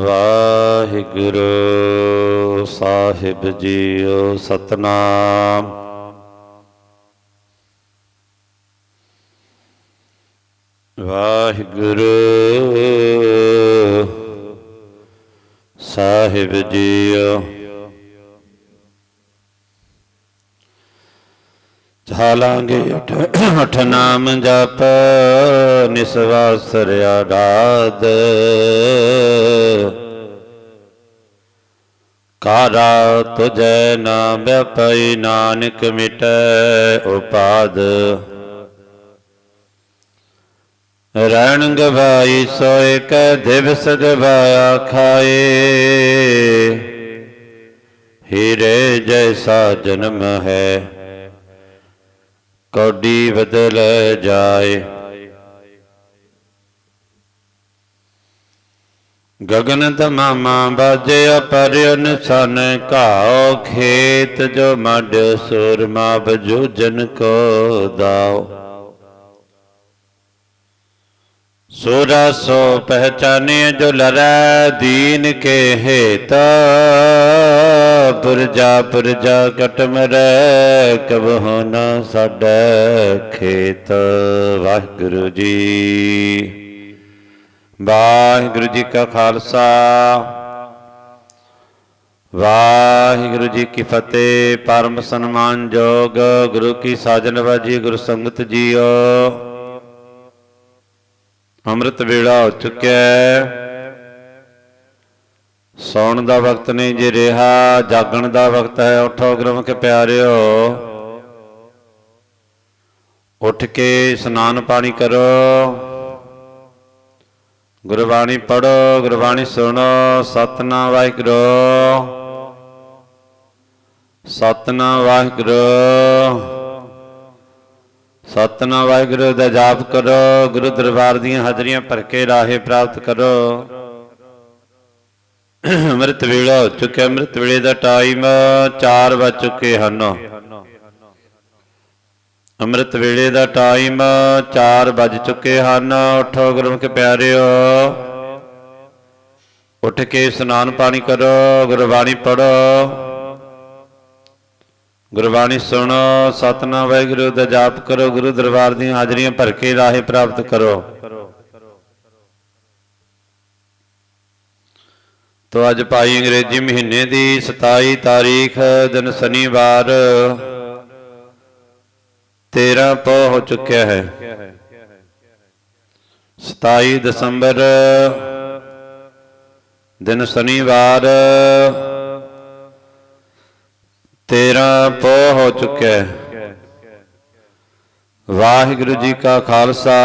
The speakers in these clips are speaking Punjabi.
ਵਾਹਿਗੁਰੂ ਸਾਹਿਬ ਜੀਓ ਸਤਨਾਮ। ਵਾਹਿਗੁਰੂ ਸਾਹਿਬ ਜੀਓ। ਚਾਲਾਂਗੇ ਅਠ ਨਾਮ ਜਪ। ਨਿਸਵਾਸ ਰਿਆਦਾਦ ਕਾਰਾ ਤੁਜੈ ਨਾਮ ਪਈ ਨਾਨਕ ਮਿਟੈ ਉਪਾਦ। ਰਣ ਗਵਾਈ ਸੋਇ ਕੈ ਦਿਵਸ ਗਵਾਇਆ ਖਾਏ। ਹੀਰੇ ਜੈਸਾ ਜਨਮ ਹੈ, ਕੌਡੀ ਬਦਲ ਜਾਏ। ਗਗਨ ਤਮਾਮਾ ਬਾਜਿਆ ਪਰ ਅਨਸਨ, ਘਾਓ ਖੇਤ ਜੋ ਮਡ ਸੁਰਮਾ ਬਜੂਜਨ ਕੋ ਦਾਓ। ਸੋਰਾ ਸੋ ਪਹਿਚਾਨੇ ਜੋ ਲਰੈ ਦੀਨ ਕੇ ਹੇਤ, ਪੁਰਜਾ ਪੁਰਜਾ ਕਟਮ ਰੈ ਕਬਹੁ ਨਾ ਸਾਡਾ ਖੇਤ। ਵਾਹਿਗੁਰੂ ਜੀ। ਵਾਹਿਗੁਰੂ ਜੀ ਕਾ ਖਾਲਸਾ। ਵਾਹਿਗੁਰੂ ਜੀ ਕੀ ਫਤਿਹ, ਪਰਮ ਸਨਮਾਨ ਜੋਗ, ਗੁਰੂ ਕੀ ਸਾਜਨ ਵਾਜੀ, ਗੁਰੂ ਸੰਗਤ ਜੀਓ। ਅੰਮ੍ਰਿਤ ਵੇਲਾ ਹੋ ਚੁੱਕਿਆ ਹੈ। ਸੌਣ ਦਾ ਵਕਤ ਨਹੀਂ ਜੇ ਰਿਹਾ, ਜਾਗਣ ਦਾ ਵਕਤ ਹੈ। ਉਠੋ ਗੁਰਮੁਖ ਪਿਆਰਿਓ। ਉੱਠ ਕੇ ਇਸ਼ਨਾਨ ਪਾਣੀ ਕਰੋ। ਗੁਰਬਾਣੀ ਪੜੋ ਗੁਰਬਾਣੀ ਸੁਣੋ, ਸਤਨਾਮ ਵਾਹਿਗੁਰੂ। ਸਤਨਾਮ ਵਾਹਿਗੁਰੂ। ਸਤਨਾਮ ਵਾਹਿਗੁਰੂ ਦਾ ਜਾਪ ਕਰੋ ਗੁਰੂ ਦਰਬਾਰ ਦੀਆਂ ਹਾਜ਼ਰੀਆਂ ਭਰ ਕੇ ਰਾਹੇ ਪ੍ਰਾਪਤ ਕਰੋ। ਅੰਮ੍ਰਿਤ ਵੇਲਾ ਹੋ ਚੁੱਕਿਆ, ਅੰਮ੍ਰਿਤ ਵੇਲੇ ਦਾ ਟਾਈਮ 4 ਵੱਜ ਚੁੱਕੇ ਹਨ। ਅੰਮ੍ਰਿਤ ਵੇਲੇ ਦਾ ਟਾਈਮ 4 ਵੱਜ ਚੁੱਕੇ ਹਨ। ਉਠੋ ਗੁਰਮੁਖ ਪਿਆਰਿਓ। ਉੱਠ ਕੇ ਇਸ਼ਨਾਨ ਪਾਣੀ ਕਰੋ, ਗੁਰਬਾਣੀ ਪੜੋ ਗੁਰਬਾਣੀ ਸੁਣੋ, ਸਤਨਾਮ ਵਾਹਿਗੁਰੂ ਦਾ ਜਾਪ ਕਰੋ, ਗੁਰੂ ਦਰਬਾਰ ਦੀਆਂ ਹਾਜ਼ਰੀਆਂ ਭਰ ਕੇ ਰਾਹੇ ਪ੍ਰਾਪਤ ਕਰੋ। ਤੋ ਅੱਜ ਭਾਈ ਅੰਗਰੇਜ਼ੀ ਮਹੀਨੇ ਦੀ 27 ਤਾਰੀਖ, ਦਿਨ ਸ਼ਨੀਵਾਰ। 13 ਪੋ ਹੋ ਚੁੱਕਿਆ ਹੈ। 27 ਦਸੰਬਰ, ਦਿਨ ਸ਼ਨੀਵਾਰ 13 ਪੋ ਹੋ ਚੁੱਕਿਆ ਹੈ। ਵਾਹਿਗੁਰੂ ਜੀ ਕਾ ਖਾਲਸਾ,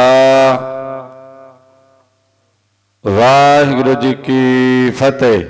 ਵਾਹਿਗੁਰੂ ਜੀ ਕੀ ਫਤਿਹ।